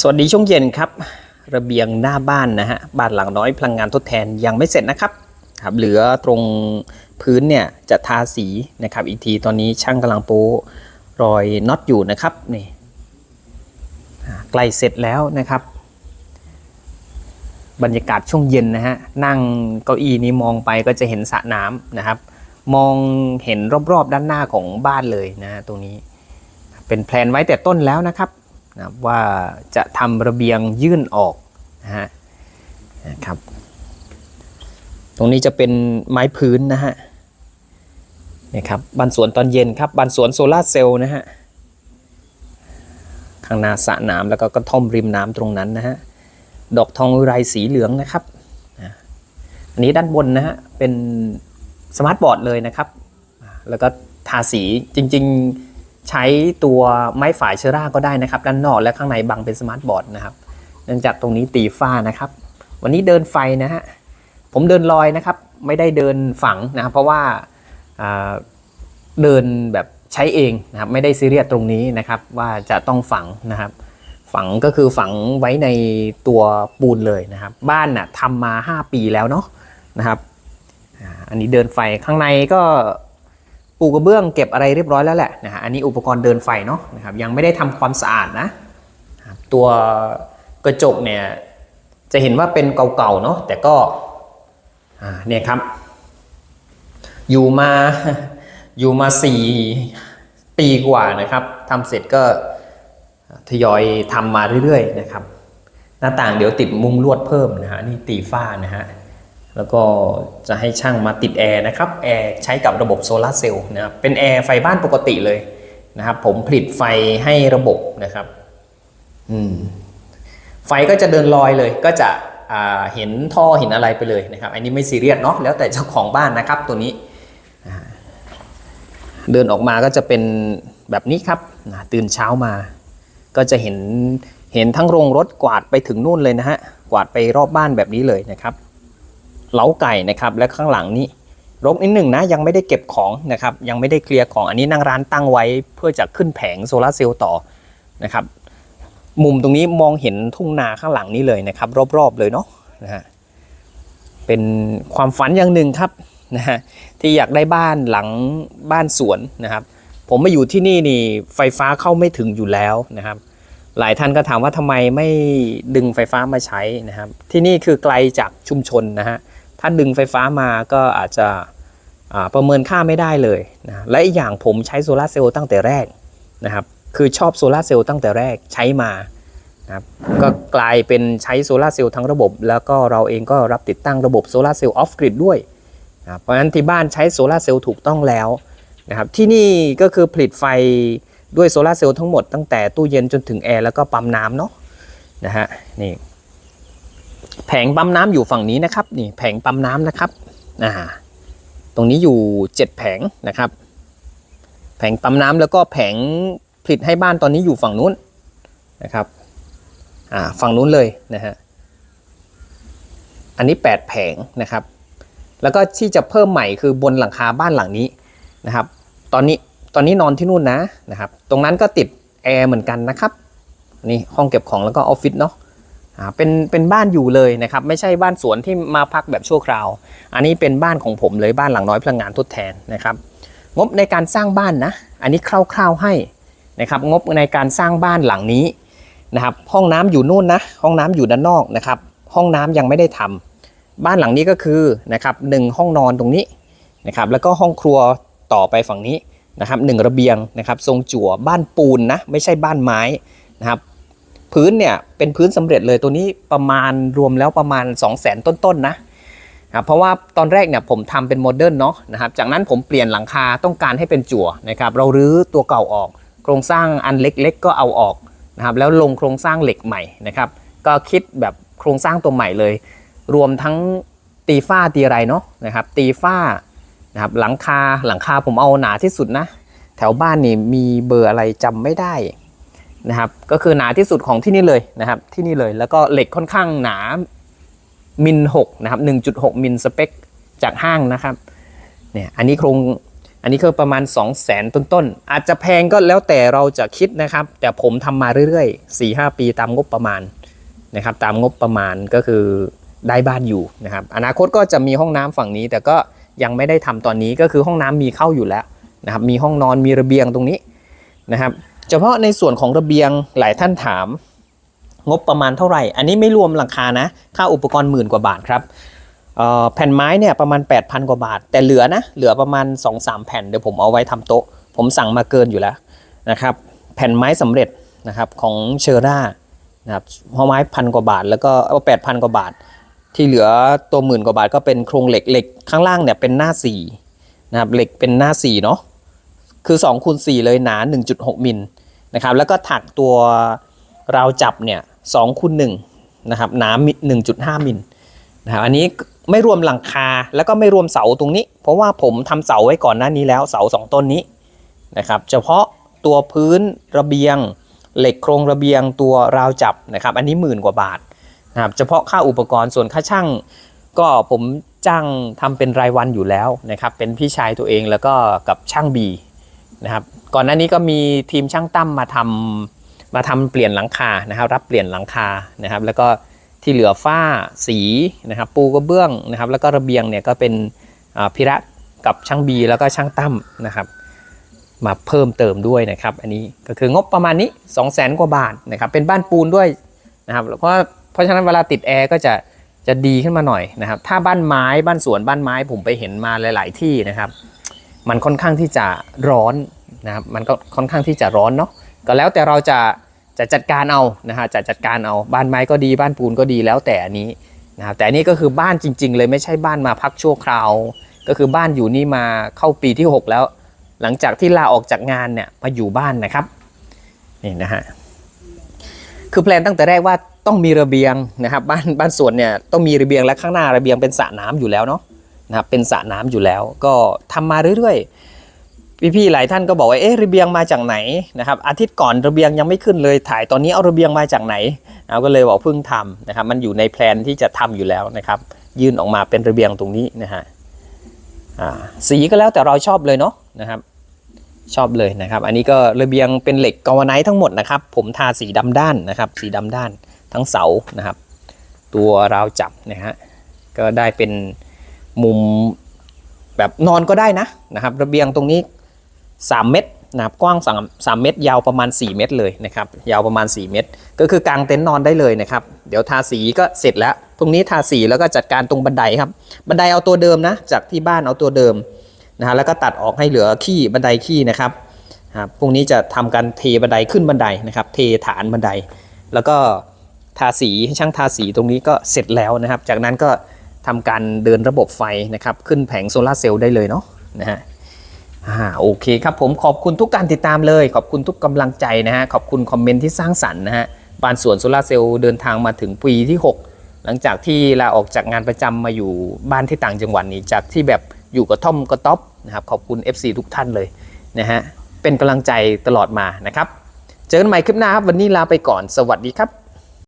สวัสดีช่วงเย็นครับ ระเบียงหน้าบ้านนะฮะบ้านหลังน้อยพลังงานทดแทนยังไม่เสร็จนะครับครับเหลือตรงพื้นเนี่ยจะทาสีนะครับอีกทีตอนนี้ช่างกำลังโป๊รอยน็อตอยู่นะครับนี่ใกล้เสร็จแล้วนะครับ บรรยากาศช่วงเย็นนะฮะนั่งเก้าอี้นี้มองไปก็จะเห็นสระน้ำนะครับ มองเห็นรอบๆด้านหน้าของบ้านเลยนะฮะตรงนี้ เป็นแพลนไว้แต่ต้นแล้วนะครับ นะว่าจะทำระเบียงยื่นออกนะฮะนะครับ ตรงนี้จะเป็นไม้พื้นนะฮะนี่ครับบ้านสวนตอนเย็นครับบ้านสวนโซลาเซลล์นะฮะข้างหน้าสระน้ำแล้วก็กระท่อมริมน้ำตรงนั้นนะฮะดอกทองอุไรสีเหลืองนะครับอันนี้ด้านบนนะฮะเป็นสมาร์ทบอร์ดเลยนะครับ แล้วก็ทาสีจริง ๆ ใช้ตัวไม้ฝายเชื้อราก็ได้นะครับ ด้านนอกและข้างในบังเป็นสมาร์ทบอร์ดนะครับ เนื่องจากตรงนี้ตีฝ้านะครับ วันนี้เดินไฟนะฮะผมเดินลอยนะครับ ไม่ได้เดินฝังนะครับ เพราะว่าาเดินแบบใช้เองนะครับ ไม่ได้ซีเรียสตรงนี้นะครับ ว่าจะต้องฝังนะครับ ฝังก็คือฝังไว้ในตัวปูนเลยนะครับ บ้านน่ะทำมา 5 ปีแล้วเนาะนะครับอันนี้เดินไฟข้างในก็ ปูกระเบื้องเก็บอะไรเรียบร้อยแล้วแหละนะฮะอันนี้อุปกรณ์เดินไฟเนาะนะครับยังไม่ได้ทำความสะอาดนะตัวกระจกเนี่ยจะเห็นว่าเป็นเก่าๆเนาะแต่ก็เนี่ยครับ อยู่มาอยู่มาสี่ปีกว่านะครับทำเสร็จก็ทยอยทำมาเรื่อยๆนะครับ หน้าต่างเดี๋ยวติดมุ้งลวดเพิ่มนะฮะนี่ตีฝ้านะฮะ แล้วก็จะให้ช่างมาติดแอร์นะครับ แอร์ใช้กับระบบโซลาร์เซลล์นะครับ เป็นแอร์ไฟบ้านปกติเลยนะครับ ผมผลิตไฟให้ระบบนะครับอืมไฟก็จะเดินลอยเลย ก็จะเห็นท่อเห็นอะไรไปเลยนะครับ อันนี้ไม่ซีเรียสเนาะ แล้วแต่เจ้าของบ้านนะครับตัวนี้ เดินออกมาก็จะเป็นแบบนี้ครับ ตื่นเช้ามา ก็จะเห็นเห็นทั้งโรงรถกวาดไปถึงนู่นเลยนะฮะ กวาดไปรอบบ้านแบบนี้เลยนะครับ เล้าไก่นะครับและข้างหลังนี้รกนิดหนึ่งนะยังไม่ได้เก็บของนะครับยังไม่ได้เคลียร์ของอันนี้นั่งร้านตั้งไว้เพื่อจะขึ้นแผงโซลาเซลล์ต่อนะครับมุมตรงนี้มองเห็นทุ่งนาข้างหลังนี้เลยนะครับ รอบๆเลยเนาะนะฮะเป็นความฝันอย่างหนึ่งครับนะฮะที่อยากได้บ้านหลังบ้านสวนนะครับ ผมมาอยู่ที่นี่นี่ไฟฟ้าเข้าไม่ถึงอยู่แล้วนะครับ หลายท่านก็ถามว่าทำไมไม่ดึงไฟฟ้ามาใช้นะครับ ที่นี่คือไกลจากชุมชนนะฮะ ถ้าดึงไฟฟ้ามาก็อาจจะประเมินค่าไม่ได้เลยนะและอีกอย่างผมใช้โซลาร์เซลล์ตั้งแต่แรกนะครับคือชอบโซลาร์เซลล์ตั้งแต่แรกใช้มานะครับก็กลายเป็นใช้โซลาร์เซลล์ทั้งระบบ แล้วก็เราเองก็รับติดตั้งระบบโซลาร์เซลล์ออฟกริดด้วยนะครับเพราะฉะนั้นที่บ้านใช้โซลาร์เซลล์ถูกต้องแล้วนะครับที่นี่ก็คือผลิตไฟด้วยโซลาร์เซลล์ทั้งหมดตั้งแต่ตู้เย็นจนถึงแอร์แล้วก็ปั๊มน้ำเนาะนะฮะนี่ แผงปั๊มน้ำอยู่ฝั่งนี้นะครับนี่แผงปั๊มน้ำนะครับอ่าตรงนี้อยู่ 7 แผงนะครับ แผงปั๊มน้ำแล้วก็แผงผลิตให้บ้านตอนนี้อยู่ฝั่งนู้นนะครับอ่าฝั่งนู้นเลยนะฮะอันนี้ 8 แผงนะครับ แล้วก็ที่จะเพิ่มใหม่คือบนหลังคาบ้านหลังนี้นะครับ ตอนนี้ตอนนี้นอนที่นู่นนะนะครับ ตรงนั้นก็ติดแอร์เหมือนกันนะครับนี่ห้องเก็บของแล้วก็ออฟฟิศเนาะ เป็นเป็นบ้านอยู่เลยนะครับไม่ใช่บ้านสวนที่มาพักแบบชั่วคราว อันนี้เป็นบ้านของผมเลยบ้านหลังน้อยพลังงานทดแทนนะครับงบในการสร้างบ้านนะ อันนี้คร่าวๆให้นะครับงบในการสร้างบ้านหลังนี้นะครับห้องน้ำอยู่นู่นนะห้องน้ำอยู่ด้านนอกนะครับห้องน้ำยังไม่ได้ทำบ้านหลังนี้ก็คือนะครับหนึ่งห้องนอนตรงนี้นะครับแล้วก็ห้องครัวต่อไปฝั่งนี้นะครับหนึ่งระเบียงนะครับทรงจั่วบ้านปูนนะไม่ใช่บ้านไม้นะครับ พื้นเนี่ยเป็นพื้นสำเร็จเลยตัวนี้ประมาณรวมแล้วประมาณ 2 0 0แสนต้นๆนะนะครับเพราะว่าตอนแรกเนี่ยผมทำเป็นโมเดิร์นเนาะนะครับจากนั้นผมเปลี่ยนหลังคาต้องการให้เป็นจั่วนะครับเรารื้อตัวเก่าออก โครงสร้างอันเล็กๆ ก็เอาออกนะครับแล้วลงโครงสร้างเหล็กใหม่นะครับก็คิดแบบโครงสร้างตัวใหม่เลย รวมทั้งตีฝ้าตีอะไรเนาะนะครับตีฝ้านะครับหลังคาหลังคาผมเอาหนาที่สุดนะ แถวบ้านนี่มีเบอร์อะไรจำไม่ได้ นะครับ ก็คือหนาที่สุดของที่นี่เลยนะครับ ที่นี่เลย แล้วก็เหล็กค่อนข้างหนามิลหกนะครับ1.6มิลสเปคจากห้างนะครับ เนี่ย อันนี้โครงอันนี้ก็ประมาณ 2 0 0แสนต้นๆ อาจจะแพงก็แล้วแต่เราจะคิดนะครับ แต่ผมทำมาเรื่อยๆ 4-5 ปีตามงบประมาณนะครับ ตามงบประมาณก็คือได้บ้านอยู่นะครับ อนาคตก็จะมีห้องน้ำฝั่งนี้ แต่ก็ยังไม่ได้ทำตอนนี้ก็คือห้องน้ำมีเข้าอยู่แล้วนะครับ มีห้องนอนมีระเบียงตรงนี้นะครับ เฉพาะในส่วนของระเบียงหลายท่านถาม งบประมาณเท่าไหร่ อันนี้ไม่รวมหลังคานะ ค่าอุปกรณ์หมื่นกว่าบาทครับแผ่นไม้เนี่ยประมาณ 8,000 กว่าบาท แต่เหลือนะ เหลือประมาณ 2-3 แผ่นเดี๋ยวผมเอาไว้ทำโต๊ะ ผมสั่งมาเกินอยู่แล้วนะครับ แผ่นไม้สำเร็จนะครับของเชอร่านะครับหัวไม้พันกว่าบาท แล้วก็เอาแปดพันกว่าบาท ที่เหลือตัวหมื่นกว่าบาทก็เป็นโครงเหล็กเหล็กข้างล่างเนี่ยเป็นหน้าสี่นะครับเหล็กเป็นหน้าสี่เนาะ คือ2คูณ4เลยหนา 1.6มิลนะครับแล้วก็ถักตัวราวจับเนี่ย2คูณ1นะครับหนา1.5มิลนะครับอันนี้ไม่รวมหลังคาแล้วก็ไม่รวมเสาตรงนี้ เพราะว่าผมทำเสาไว้ก่อนหน้านี้แล้วเสา 2 ต้นนี้นะครับเฉพาะตัวพื้นระเบียง เหล็กโครงระเบียงตัวราวจับนะครับอันนี้หมื่นกว่าบาทนะครับเฉพาะค่าอุปกรณ์ส่วนค่าช่าง ก็ผมจ้างทำเป็นรายวันอยู่แล้วนะครับเป็นพี่ชายตัวเองแล้วก็กับช่างบี นะครับ ก่อนหน้านี้ก็มีทีมช่างตั้มมาทำมาทำเปลี่ยนหลังคานะครับ รับเปลี่ยนหลังคานะครับ แล้วก็ที่เหลือฝ้าสีนะครับ ปูกระเบื้องนะครับ แล้วก็ระเบียงเนี่ยก็เป็นพิระกับช่างบีแล้วก็ช่างตั้มนะครับ มาเพิ่มเติมด้วยนะครับ อันนี้ก็คืองบประมาณนี้ 2 0 0แสนกว่าบาทนะครับ เป็นบ้านปูนด้วยนะครับแล้วก็เพราะฉะนั้นเวลาติดแอร์ก็จะจะดีขึ้นมาหน่อยนะครับ ถ้าบ้านไม้บ้านสวนบ้านไม้ผมไปเห็นมาหลาย ๆ ที่นะครับ มันค่อนข้างที่จะร้อนนะครับมันก็ค่อนข้างที่จะร้อนเนาะก็แล้วแต่เราจะจะจัดการเอานะฮะจะจัดการเอาบ้านไม้ก็ดีบ้านปูนก็ดีแล้วแต่อันนี้นะครับแต่อันนี้ก็คือบ้านจริง ๆ เลยไม่ใช่บ้านมาพักชั่วคราว ก็คือบ้านอยู่นี่มาเข้าปีที่ 6 แล้ว หลังจากที่ลาออกจากงานเนี่ยมาอยู่บ้านนะครับนี่นะฮะคือแพลนตั้งแต่แรกว่าต้องมีระเบียงนะครับบ้านบ้านสวนเนี่ยต้องมีระเบียงและข้างหน้าระเบียงเป็นสระน้ำอยู่แล้วเนาะ นะครับเป็นสระน้ำอยู่แล้ว ก็ทำมาเรื่อยๆ พี่ๆหลายท่านก็บอกว่าเอ๊ะระเบียงมาจากไหนนะครับอาทิตย์ก่อนระเบียงยังไม่ขึ้นเลยถ่ายตอนนี้เอาระเบียงมาจากไหนเราก็เลยบอกเพิ่งทำนะครับมันอยู่ในแพลนที่จะทำอยู่แล้วนะครับยื่นออกมาเป็นระเบียงตรงนี้นะฮะสีก็แล้วแต่เราชอบเลยเนาะนะครับชอบเลยนะครับ อันนี้ก็ระเบียงเป็นเหล็กกาวไนท์ทั้งหมดนะครับ ผมทาสีดำด้านนะครับ สีดำด้านทั้งเสานะครับ ตัวราวจับนะฮะก็ได้เป็น มุมแบบนอนก็ได้นะนะครับ ระเบียงตรงนี้ 3 เมตรนะครับกว้าง3 3เมตร ยาวประมาณ 4 เมตรเลยนะครับ ยาวประมาณ 4 เมตร ก็คือกางเต็นท์นอนได้เลยนะครับ เดี๋ยวทาสีก็เสร็จแล้ว ตรงนี้ทาสีแล้วก็จัดการตรงบันไดครับ บันไดเอาตัวเดิมนะ จากที่บ้านเอาตัวเดิมนะฮะแล้วก็ตัดออกให้เหลือขี้บันไดขี้นะครับครับพรุ่งนี้จะทำการเทบันไดขึ้นบันไดนะครับ เทฐานบันได แล้วก็ทาสีให้ช่างทาสีตรงนี้ก็เสร็จแล้วนะครับ จากนั้นก็ ทำการเดินระบบไฟนะครับ ขึ้นแผงโซลาเซลล์ได้เลยเนาะนะฮะอ่าโอเคครับผมขอบคุณทุกการติดตามเลย ขอบคุณทุกกำลังใจนะฮะขอบคุณคอมเมนต์ที่สร้างสรรค์นะฮะบานสวนโซลาเซลล์เดินทางมาถึงปีที่ 6 หลังจากที่ลาออกจากงานประจำมาอยู่บ้านที่ต่างจังหวัดนี้จากที่แบบอยู่กับท่อมกระต๊อบนะครับขอบคุณ FC ทุกท่านเลยนะฮะเป็นกำลังใจตลอดมานะครับ เจอกันใหม่คลิปหน้าครับวันนี้ลาไปก่อนสวัสดีครับ